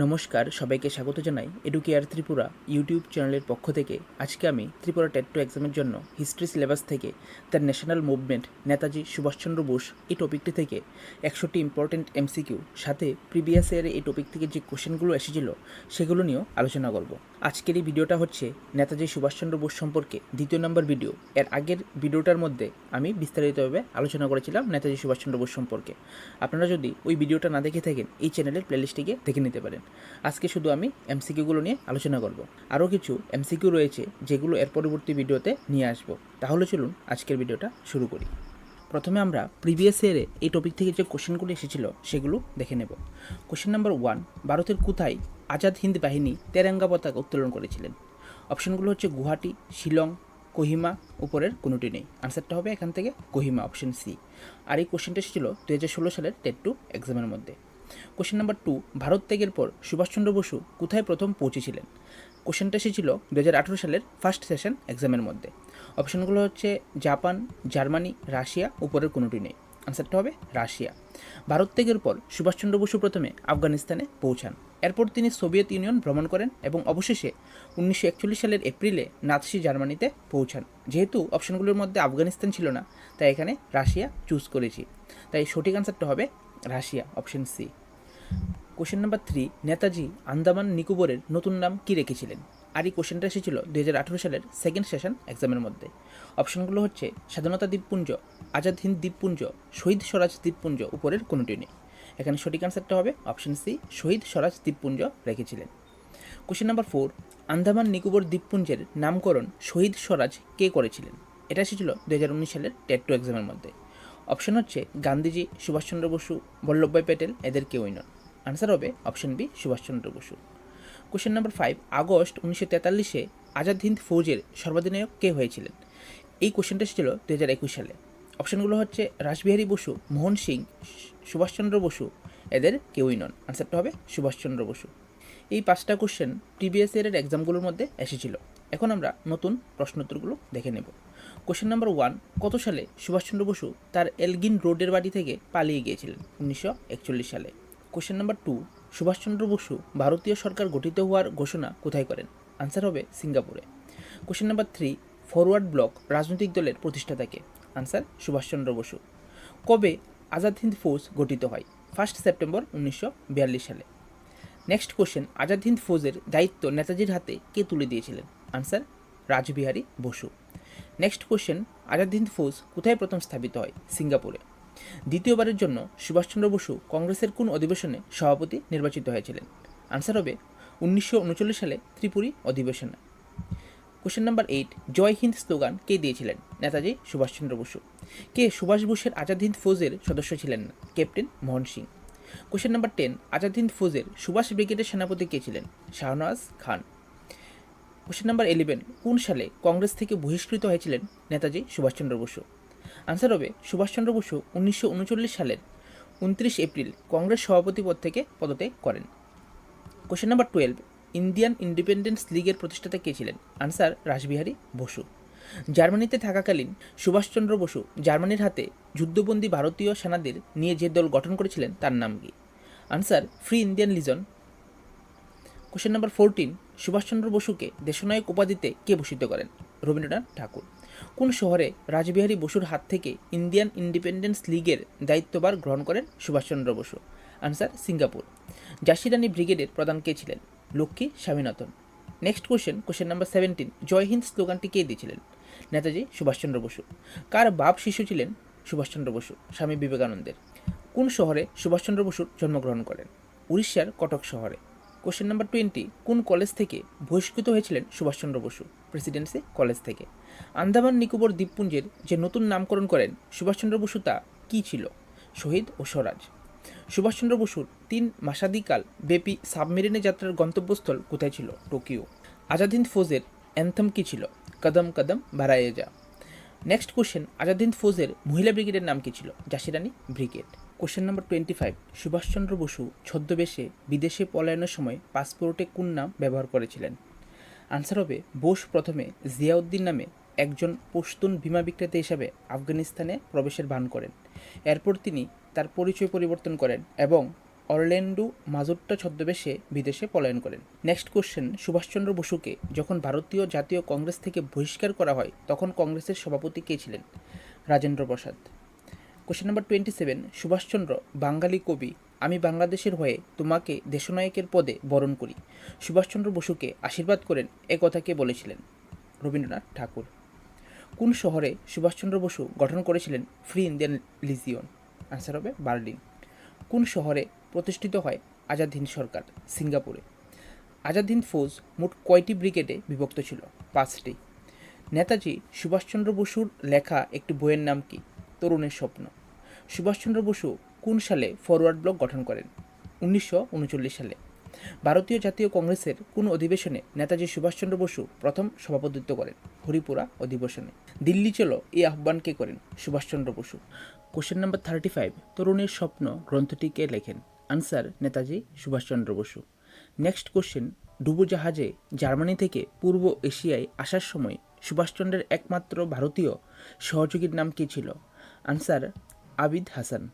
নমস্কার, সবাইকে স্বাগত জানাই এডুকেয়ার ত্রিপুরা ইউটিউব চ্যানেলের পক্ষ থেকে। আজকে আমি ত্রিপুরা টেট টু এক্সামের জন্য হিস্ট্রি সিলেবাস থেকে the national movement Netaji Subhash Chandra Bose এই টপিকটি থেকে একশোটি ইম্পর্টেন্ট এমসিকিউ সাথে প্রিভিয়াস ইয়ারে এই টপিক থেকে যে কোশ্চেনগুলো এসেছিল সেগুলো নিয়েও আলোচনা করব। আজকের এই ভিডিওটা হচ্ছে নেতাজি সুভাষচন্দ্র বোস সম্পর্কে দ্বিতীয় নম্বর ভিডিও এর আগের ভিডিওটার মধ্যে আমি বিস্তারিতভাবে আলোচনা করেছিলাম নেতাজি সুভাষচন্দ্র বোস সম্পর্কে। আপনারা যদি ওই ভিডিওটা না দেখে থাকেন, এই চ্যানেলের প্লেলিস্টটিকে দেখে নিতে পারেন। আজকে শুধু আমি এমসিকিউগুলো নিয়ে আলোচনা করব। আরও কিছু এমসিকিউ রয়েছে যেগুলো এর পরবর্তী ভিডিওতে নিয়ে আসব। তাহলে চলুন আজকের ভিডিওটা শুরু করি। প্রথমে আমরা প্রিভিয়াস ইয়ারে এই টপিক থেকে যে কোশ্চেনগুলো এসেছিল সেগুলো দেখে নেব। কোশ্চেন নাম্বার ওয়ান, ভারতের কোথায় আজাদ হিন্দ বাহিনী তেরাঙ্গা পতাকা উত্তোলন করেছিলেন? অপশনগুলো হচ্ছে গুয়াহাটি, শিলং, কোহিমা, উপরের কোনোটি নেই। আনসারটা হবে এখান থেকে কোহিমা, অপশন সি। আর এই কোশ্চেনটা এসেছিল দু হাজার ষোলো সালের টেট টু এক্সামের মধ্যে। কোশ্চেন নাম্বার টু ভারত ত্যাগের পর সুভাষচন্দ্র বসু কোথায় প্রথম পৌঁছেছিলেন? কোশ্চেনটা এসেছিল দু হাজার আঠেরো সালের ফার্স্ট সেশন এক্সামের মধ্যে। অপশনগুলো হচ্ছে জাপান জার্মানি রাশিয়া উপরের কোনোটি নেই। আনসারটা হবে রাশিয়া ভারত ত্যাগের পর সুভাষচন্দ্র বসু প্রথমে আফগানিস্তানে পৌঁছান। এরপর তিনি সোভিয়েত ইউনিয়ন ভ্রমণ করেন এবং অবশেষে উনিশশো একচল্লিশ সালের এপ্রিলে নাৎসি জার্মানিতে পৌঁছান। যেহেতু অপশনগুলোর মধ্যে আফগানিস্তান ছিল না, তাই এখানে রাশিয়া চুজ করেছি। তাই সঠিক আনসারটা হবে Russia option C question number three Netaji Andaman নিকোবরের নতুন নাম কী রেখেছিলেন? আর এই কোশ্চেনটা এসেছিল দু হাজার আঠেরো সালের সেকেন্ড সেশন এক্সামের মধ্যে। অপশনগুলো হচ্ছে স্বাধীনতা দ্বীপপুঞ্জ, আজাদ হিন্দ দ্বীপপুঞ্জ, শহীদ স্বরাজ দ্বীপপুঞ্জ উপরের কোনোটি নেই। এখানে সঠিক আনসারটা হবে অপশন সি শহীদ স্বরাজ দ্বীপপুঞ্জ রেখেছিলেন। Question number four Andaman Nicobar দ্বীপপুঞ্জের নামকরণ শহীদ স্বরাজ কে করেছিলেন? এটা এসেছিল দু হাজার উনিশ সালের টেট টু এক্সামের মধ্যে। অপশন হচ্ছে গান্ধীজি, সুভাষচন্দ্র বসু, বল্লভভাই প্যাটেল, এদের কেউই নন। আনসার হবে option B Subhash Chandra Basu. Question number five August উনিশশো তেতাল্লিশে আজাদ হিন্দ ফৌজের সর্বাধিনায়ক কে হয়েছিলেন? এই কোশ্চেনটা এসেছিল দু হাজার একুশ সালে। অপশনগুলো হচ্ছে রাসবিহারী বসু, মোহন সিং, সুভাষচন্দ্র বসু, এদের কেউই নন। আনসারটা হবে সুভাষচন্দ্র বসু। এই পাঁচটা কোশ্চেন প্রিভিয়াস ইয়ারের এক্সামগুলোর মধ্যে এসেছিল। এখন আমরা নতুন প্রশ্নোত্তরগুলো দেখে নেব। কোশ্চেন নাম্বার ওয়ান কত সালে সুভাষচন্দ্র বসু তার এলগিন রোডের বাড়ি থেকে পালিয়ে গিয়েছিলেন? উনিশশো একচল্লিশ সালে। Question number two Subhash Chandra Basu ভারতীয় সরকার গঠিত হওয়ার ঘোষণা কোথায় করেন? আনসার হবে সিঙ্গাপুরে। Question number three Forward Bloc রাজনৈতিক দলের প্রতিষ্ঠাতাকে আনসার সুভাষচন্দ্র বসু। কবে আজাদ হিন্দ ফৌজ গঠিত হয়? ফার্স্ট সেপ্টেম্বর উনিশশো বিয়াল্লিশ সালে। নেক্সট কোশ্চেন আজাদ হিন্দ ফৌজের দায়িত্ব নেতাজির হাতে কে তুলে দিয়েছিলেন? Answer Rajbihari Basu. Next question Azad Hind Fauj কোথায় প্রথম স্থাপিত হয়? সিঙ্গাপুরে। দ্বিতীয়বারের জন্য সুভাষচন্দ্র বসু কংগ্রেসের কোন অধিবেশনে সভাপতি নির্বাচিত হয়েছিলেন? আনসার হবে উনিশশো উনচল্লিশ সালে ত্রিপুরী অধিবেশনে। Question number eight Jai Hind slogan কে দিয়েছিলেন? নেতাজি সুভাষচন্দ্র বসু। কে সুভাষ বোসের আজাদ হিন্দ ফৌজের সদস্য ছিলেন? না captain Mohan Singh. Question number ten Azad Hind ফৌজের Subhash ব্রিগেডের সেনাপতি কে ছিলেন? Shahnawaz Khan. Question number eleven কোন সালে কংগ্রেস থেকে বহিষ্কৃত হয়েছিলেন নেতাজি সুভাষচন্দ্র বসু? আনসার হবে সুভাষচন্দ্র বসু উনিশশো উনচল্লিশ সালের উনত্রিশ এপ্রিল কংগ্রেস সভাপতি পদ থেকে পদত্যাগ করেন। Question number twelve Indian Independence লীগের প্রতিষ্ঠাতা কে ছিলেন? আনসার রাসবিহারী বসু। জার্মানিতে থাকাকালীন সুভাষচন্দ্র বসু জার্মানির হাতে যুদ্ধবন্দী ভারতীয় সেনাদের নিয়ে যে দল গঠন করেছিলেন তার নাম কি? Answer Free Indian Legion question number fourteen Subhash Chandra বসুকে দেশনায়ক উপাধিতে কে ভূষিত করেন? রবীন্দ্রনাথ ঠাকুর। কোন শহরে রাজবিহারী বসুর হাত থেকে ইন্ডিয়ান ইন্ডিপেন্ডেন্স লীগের দায়িত্বভার গ্রহণ করেন সুভাষচন্দ্র বসু। Answer, Singapore. জাসিরানী ব্রিগেডের প্রধান কে ছিলেন? Lakshmi Swaminathan. Next question question number seventeen, Jai Hind স্লোগানটি কে দিয়েছিলেন? নেতাজি সুভাষচন্দ্র বসু। কার বাপ শিশু ছিলেন? সুভাষচন্দ্র বসু, স্বামী বিবেকানন্দের। কোন শহরে সুভাষচন্দ্র বসুর জন্মগ্রহণ করেন? উড়িষ্যার কটক শহরে। কোশ্চেন নাম্বার টোয়েন্টি, কোন কলেজ থেকে বহিষ্কৃত হয়েছিলেন সুভাষচন্দ্র বসু? প্রেসিডেন্সি কলেজ থেকে। আন্দামান নিকোবর দ্বীপপুঞ্জের যে নতুন নামকরণ করেন সুভাষচন্দ্র বসু তা কী ছিল? শহীদ ও স্বরাজ। সুভাষচন্দ্র বসুর তিন মাসাদিকাল ব্যাপী সাবমেরিনে যাত্রার গন্তব্যস্থল কোথায় ছিল? টোকিও। আজাদ হিন্দ ফৌজের অ্যান্থম কী ছিল? কদম কদম বাড়ায়ে যা নেক্সট কোশ্চেন আজাদ হিন্দ ফৌজের মহিলা ব্রিগেডের নাম কী ছিল? Jhansi Rani brigade. Question number twenty five Subhash Chandra Basu ছদ্মবেশে বিদেশে পলায়নের সময় পাসপোর্টে কোন নাম ব্যবহার করেছিলেন? আনসার হবে বোস প্রথমে জিয়াউদ্দিন নামে একজন পশতুন বিমা বিক্রেতা হিসাবে আফগানিস্তানে প্রবেশের ভান করেন। এরপর তিনি তার পরিচয় পরিবর্তন করেন এবং অরল্যান্ডো মাজুট্টা ছদ্মবেশে বিদেশে পলায়ন করেন। নেক্সট কোশ্চেন, সুভাষচন্দ্র বসুকে যখন ভারতীয় জাতীয় কংগ্রেস থেকে বহিষ্কার করা হয়, তখন কংগ্রেসের সভাপতি কে ছিলেন? Rajendra Prasad. Question number twenty seven, Subhash Chandra, বাঙালি কবি, আমি বাংলাদেশের হয়ে তোমাকে দেশনায়কের পদে বরণ করি। সুভাষচন্দ্র বসুকে আশীর্বাদ করেন এ কথা কে বলেছিলেন? রবীন্দ্রনাথ ঠাকুর। কোন শহরে সুভাষচন্দ্র বসু গঠন করেছিলেন ফ্রি ইন্ডিয়ান লিজিয়ন? আনসার হবে বার্লিন। কোন শহরে প্রতিষ্ঠিত হয় আজাদ হিন্দ সরকার? সিঙ্গাপুরে। আজাদ হিন্দ ফৌজ মোট কয়টি ব্রিগেডে বিভক্ত ছিল? পাঁচটি। নেতাজি সুভাষচন্দ্র বসুর লেখা একটি বইয়ের নাম কি? তরুণের স্বপ্ন। সুভাষচন্দ্র বসু কোন সালে ফরওয়ার্ড ব্লক গঠন করেন? উনিশশো উনচল্লিশ সালে। ভারতীয় জাতীয় কংগ্রেসের কোন অধিবেশনে নেতাজি সুভাষচন্দ্র বসু প্রথম সভাপতিত্ব করেন হরিপুরা অধিবেশনে। দিল্লি চলো এই আহ্বানকে করেন Subhash Chandra Basu? Question number thirty five তরুণের স্বপ্ন গ্রন্থটি কে লেখেন। Answer Netaji Subhash Chandra Basu. Next question ডুবোজাহাজে Germany থেকে পূর্ব এশিয়ায় আসার সময় সুভাষচন্দ্রের একমাত্র ভারতীয় সহযোগীর নাম কী ছিল? আনসার আবিদ হাসান।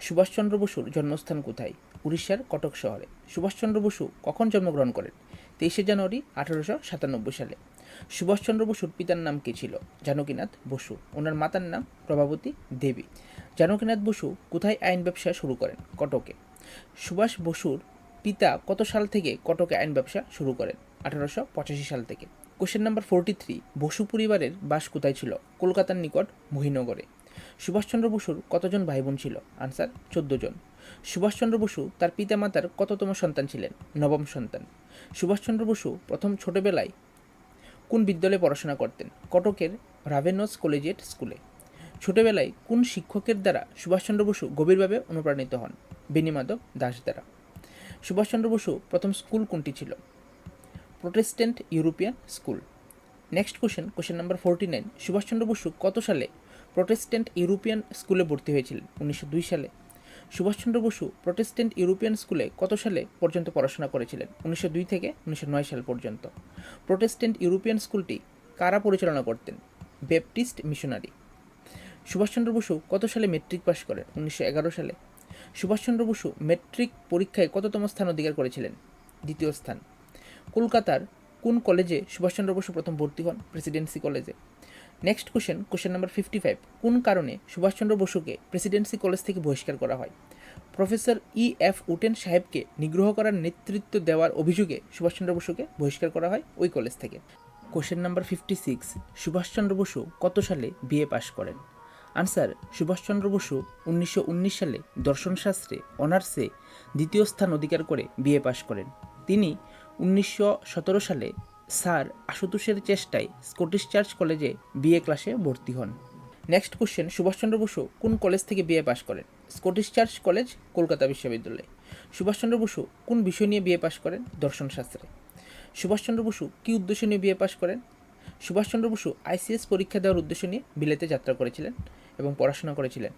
সুভাষচন্দ্র বসুর জন্মস্থান কোথায়? উড়িষ্যার কটক শহরে। সুভাষচন্দ্র বসু কখন জন্মগ্রহণ করেন? তেইশে জানুয়ারি আঠারোশো সাতানব্বই সালে। সুভাষচন্দ্র বসুর পিতার নাম কী ছিল? জানকীনাথ বসু। ওনার মাতার নাম প্রভাবতী দেবী। জানকীনাথ বসু কোথায় আইন ব্যবসা শুরু করেন? কটকে। সুভাষ বসুর পিতা কত সাল থেকে কটকে আইন ব্যবসা শুরু করেন? আঠারোশো পঁচাশি সাল থেকে। Question number forty three, Basu পরিবারের বাস কোথায় ছিল? কলকাতার নিকট মহিনগরে। সুভাষচন্দ্র বসুর কতজন ভাই বোন ছিল? আনসার চোদ্দ জন সুভাষচন্দ্র বসু তার পিতামাতার কততম সন্তান ছিলেন? নবম সন্তান। সুভাষচন্দ্র বসু প্রথম ছোটবেলায় কোন বিদ্যালয়ে পড়াশোনা করতেন? কটকের রাভেনস কলেজিয়েট স্কুলে। ছোটবেলায় কোন শিক্ষকের দ্বারা সুভাষচন্দ্র বসু গভীরভাবে অনুপ্রাণিত হন? বেনিমাধব দাস দ্বারা। সুভাষচন্দ্র বসু প্রথম স্কুল কোনটি ছিল? Protestant European school. Next question question number forty nine, Subhash Chandra Basu কত সালে প্রোটেস্ট্যান্ট ইউরোপিয়ান স্কুলে ভর্তি হয়েছিলেন? উনিশশো দুই সালে সুভাষচন্দ্র বসু প্রোটেস্ট্যান্ট ইউরোপিয়ান স্কুলে কত সালে পর্যন্ত পড়াশোনা করেছিলেন? উনিশশো দুই থেকে উনিশশো নয় সাল পর্যন্ত। প্রোটেস্ট্যান্ট ইউরোপিয়ান স্কুলটি কারা পরিচালনা করতেন? Baptist missionary. সুভাষচন্দ্র বসু কত সালে মেট্রিক পাশ করেন? উনিশশো এগারো সালে। সুভাষচন্দ্র বসু মেট্রিক পরীক্ষায় কততম স্থান অধিকার করেছিলেন? দ্বিতীয় স্থান। কলকাতার কোন কলেজে সুভাষচন্দ্র বসু প্রথম ভর্তি হন? প্রেসিডেন্সি কলেজে next question question number fifty five কোন কারণে সুভাষচন্দ্র বসুকে প্রেসিডেন্সি কলেজ থেকে বহিষ্কার করা হয়? প্রফেসর ই এফ উটেন সাহেবকে নিগ্রহ করার নেতৃত্ব দেওয়ার অভিযোগে সুভাষচন্দ্র বসুকে বহিষ্কার করা হয় ওই কলেজ থেকে। Question number fifty six Subhash Chandra Basu কত সালে বিএ পাশ করেন? আনসার সুভাষচন্দ্র বসু উনিশশো উনিশ সালে দর্শনশাস্ত্রে অনার্সে দ্বিতীয় স্থান অধিকার করে বিএ পাশ করেন। তিনি উনিশশো সতেরো সালে স্যার আশুতোষের চেষ্টায় স্কটিশ চার্চ কলেজে বিএ ক্লাসে ভর্তি হন। নেক্সট কোশ্চেন সুভাষচন্দ্র বসু কোন কলেজ থেকে বিএ পাশ করেন? স্কটিশ চার্চ কলেজ, কলকাতা বিশ্ববিদ্যালয়। সুভাষচন্দ্র বসু কোন বিষয় নিয়ে বিএ পাশ করেন? দর্শনশাস্ত্রে। সুভাষচন্দ্র বসু কী উদ্দেশ্য নিয়ে বিএ পাশ করেন? সুভাষচন্দ্র বসু আইসিএস পরীক্ষা দেওয়ার উদ্দেশ্য নিয়ে বিলেতে যাত্রা করেছিলেন এবং পড়াশোনা করেছিলেন।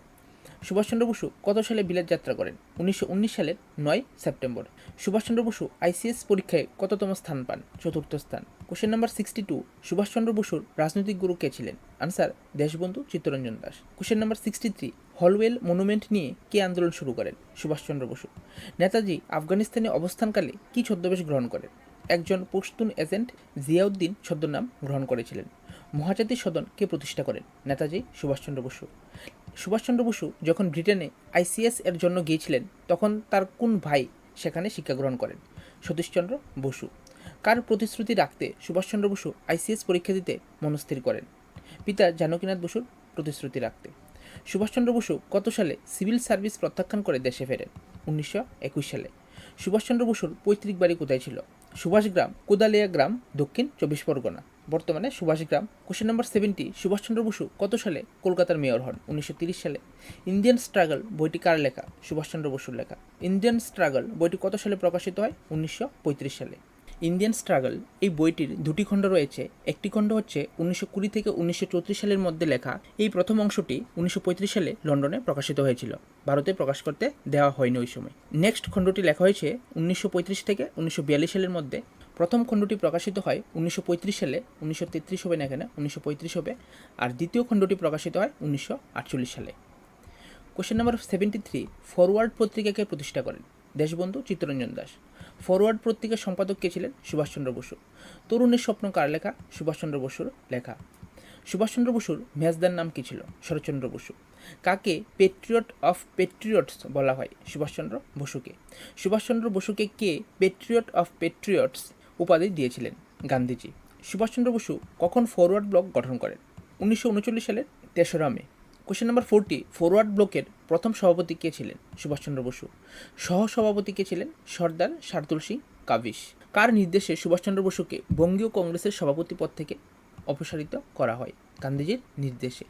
সুভাষচন্দ্র বসু কত সালে বিলেত যাত্রা করেন? উনিশশো উনিশ সালের নয় সেপ্টেম্বর। সুভাষচন্দ্র বসু আইসিএস পরীক্ষায় কততম স্থান পান? চতুর্থ স্থান। Question number sixty two, Subhash Chandra বসুর রাজনৈতিক গুরু কে ছিলেন? Answer, Deshbandhu Chittaranjan Das. Question number sixty three, Holwell Monument নিয়ে কে আন্দোলন শুরু করেন? সুভাষচন্দ্র বসু। নেতাজি আফগানিস্তানে অবস্থানকালে কী ছদ্মবেশ গ্রহণ করেন? একজন পশতুন এজেন্ট জিয়াউদ্দিন ছদ্মনাম গ্রহণ করেছিলেন। মহাজাতি সদন কে প্রতিষ্ঠা করেন? নেতাজি সুভাষচন্দ্র বসু। সুভাষচন্দ্র বসু যখন ব্রিটেনে আইসিএস এর জন্য গিয়েছিলেন, তখন তার কোন ভাই সেখানে শিক্ষা গ্রহণ করেন? সতীশচন্দ্র বসু। কার প্রতিশ্রুতি রাখতে সুভাষচন্দ্র বসু আইসিএস পরীক্ষা দিতে মনস্থির করেন? পিতা জানকীনাথ বসুর প্রতিশ্রুতি রাখতে। সুভাষচন্দ্র বসু কত সালে সিভিল সার্ভিস প্রত্যাখ্যান করে দেশে ফেরেন? উনিশশো একুশ সালে। সুভাষচন্দ্র বসুর পৈতৃক বাড়ি কোথায় ছিল? সুভাষগ্রাম, কোদালিয়া গ্রাম, দক্ষিণ চব্বিশ পরগনা। বর্তমানে Subhashgram question number seventy Subhash Chandra Basu কত সালে কলকাতার মেয়র হন? উনিশশো সালে। ইন্ডিয়ান স্ট্রাগল বইটি কার লেখা? সুভাষচন্দ্র বসুর লেখা। ইন্ডিয়ান স্ট্রাগল বইটি কত সালে প্রকাশিত হয়? উনিশশো পঁয়ত্রিশ সালে। ইন্ডিয়ান স্ট্রাগল এই বইটির দুটি খণ্ড রয়েছে। একটি খণ্ড হচ্ছে উনিশশো কুড়ি থেকে উনিশশো চৌত্রিশ সালের মধ্যে লেখা। এই প্রথম অংশটি উনিশশো পঁয়ত্রিশ সালে লন্ডনে প্রকাশিত হয়েছিল। ভারতে প্রকাশ করতে দেওয়া হয়নি ওই সময়। নেক্সট খণ্ডটি লেখা হয়েছে উনিশশো পঁয়ত্রিশ থেকে উনিশশো বিয়াল্লিশ সালের মধ্যে। প্রথম খণ্ডটি প্রকাশিত হয় উনিশশো পঁয়ত্রিশ সালে, উনিশশো তেত্রিশ হবে না এখানে, উনিশশো পঁয়ত্রিশ হবে, আর দ্বিতীয় খণ্ডটি প্রকাশিত হয় উনিশশো আটচল্লিশ সালে। Question number seventy three Forward পত্রিকাকে প্রতিষ্ঠা করেন? দেশবন্ধু চিত্তরঞ্জন দাস। ফরওয়ার্ড পত্রিকার সম্পাদক কে ছিলেন? সুভাষচন্দ্র বসু। তরুণের স্বপ্ন কার লেখা? সুভাষচন্দ্র বসুর লেখা। সুভাষচন্দ্র বসুর মেজদার নাম কী ছিল? শরৎচন্দ্র বসু। কাকে পেট্রিয়ট অফ পেট্রিয়টস বলা হয়? সুভাষচন্দ্র বসুকে। সুভাষচন্দ্র বসুকে কে পেট্রিয়ট অফ পেট্রিয়টস উপাধি দিয়েছিলেন গান্ধীজি। সুভাষচন্দ্র বসু কখন ফরওয়ার্ড ব্লক গঠন করেন? উনিশশো উনচল্লিশ সালের তেসরা May. Question number forty forward ব্লকের প্রথম সভাপতি কে ছিলেন সুভাষচন্দ্র বসু? সহ সভাপতি কে ছিলেন সর্দার শার্দুল সিং কাবিস কার নির্দেশে সুভাষচন্দ্র বসুকে বঙ্গীয় কংগ্রেসের সভাপতি পদ থেকে অপসারিত করা হয়? গান্ধীজির নির্দেশে।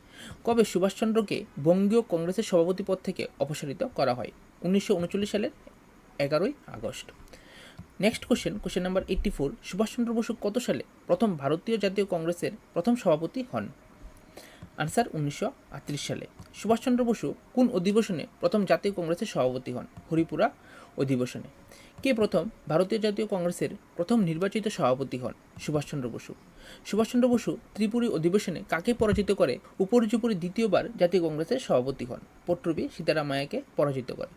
কবে সুভাষচন্দ্রকে বঙ্গীয় কংগ্রেসের সভাপতি পদ থেকে অপসারিত করা হয়? উনিশশো উনচল্লিশ সালের এগারোই August. Next question question number eighty four Subhash Chandra Basu কত সালে প্রথম ভারতীয় জাতীয় কংগ্রেসের প্রথম সভাপতি হন? আনসার উনিশশো আটত্রিশ সালে। সুভাষচন্দ্র বসু কোন অধিবেশনে প্রথম জাতীয় কংগ্রেসের সভাপতি হন? হরিপুরা অধিবেশনে। কে প্রথম ভারতীয় জাতীয় কংগ্রেসের প্রথম নির্বাচিত সভাপতি হন? সুভাষচন্দ্র বসু। সুভাষচন্দ্র বসু ত্রিপুরী অধিবেশনে কাকে পরাজিত করে? উপরিচুপুরি দ্বিতীয়বার জাতীয় কংগ্রেসের সভাপতি হন। পট্টবী সীতারামায়াকে পরাজিত করে।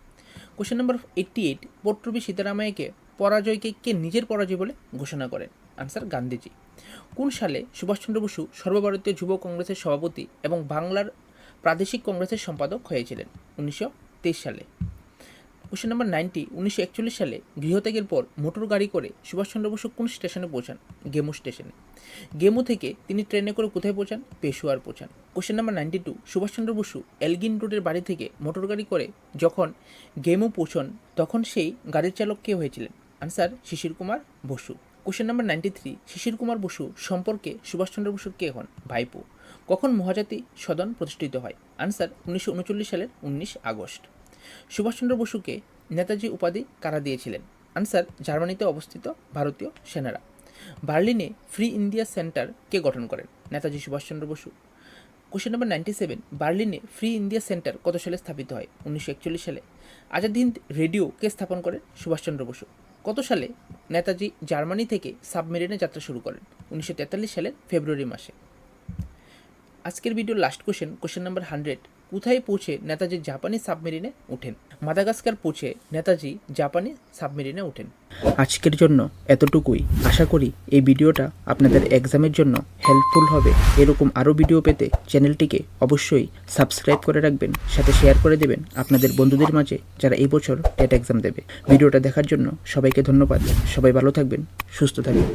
Question number eighty eight Pattabhi সীতারামায়াকে পরাজয়কে কে নিজের পরাজয় বলে ঘোষণা করেন? আনসার গান্ধীজি। কোন সালে সুভাষচন্দ্র বসু সর্বভারতীয় যুব কংগ্রেসের সভাপতি এবং বাংলার প্রাদেশিক কংগ্রেসের সম্পাদক হয়েছিলেন? উনিশশো তেইশ সালে। কোশ্চেন নাম্বার নাইনটি উনিশশো একচল্লিশ সালে গৃহত্যাগের পর মোটর গাড়ি করে সুভাষচন্দ্র বসু কোন স্টেশনে পৌঁছান? গেমু স্টেশনে। গেমু থেকে তিনি ট্রেনে করে কোথায় পৌঁছান? পেশোয়ার পৌঁছান। Question number ninety two Subhash Chandra Basu Elgin রোডের বাড়ি থেকে মোটর গাড়ি করে যখন গেমু পৌঁছন, তখন সেই গাড়ির চালক কে হয়েছিলেন? Answer Sisir Kumar Basu question number ninety three Sisir Kumar Basu সম্পর্কে সুভাষচন্দ্র বসুর কে হন? ভাইপো। কখন মহাজাতি সদন প্রতিষ্ঠিত হয়? আনসার উনিশশো উনচল্লিশ সালের উনিশ আগস্ট। সুভাষচন্দ্র বসুকে নেতাজি উপাধি কারা দিয়েছিলেন? আনসার জার্মানিতে অবস্থিত ভারতীয় সেনারা। বার্লিনে ফ্রি ইন্ডিয়া সেন্টার কে গঠন করেন Netaji Subhash Chandra Basu? Question number ninety seven বার্লিনে free India centre কত সালে স্থাপিত হয়? উনিশশো একচল্লিশ সালে। আজাদ হিন্দ রেডিও কে স্থাপন করেন সুভাষচন্দ্র বসু? কত সালে নেতাজি জার্মানি থেকে সাবমেরিনে যাত্রা শুরু করেন? উনিশশো তেতাল্লিশ সালের ফেব্রুয়ারি মাসে। আজকের ভিডিওর last question question number hundred কোথায় পৌঁছে নেতাজি জাপানি সাবমেরিনে ওঠেন? মাদাগাস্কার পৌঁছে নেতাজি জাপানি সাবমেরিনে ওঠেন। আজকের জন্য এতটুকুই। আশা করি এই ভিডিওটা আপনাদের এক্সামের জন্য হেল্পফুল হবে। এরকম আরও ভিডিও পেতে চ্যানেলটিকে অবশ্যই সাবস্ক্রাইব করে রাখবেন, সাথে শেয়ার করে দেবেন আপনাদের বন্ধুদের মাঝে যারা এই বছর টেট এক্সাম দেবে। ভিডিওটা দেখার জন্য সবাইকে ধন্যবাদ। সবাই ভালো থাকবেন, সুস্থ থাকবেন।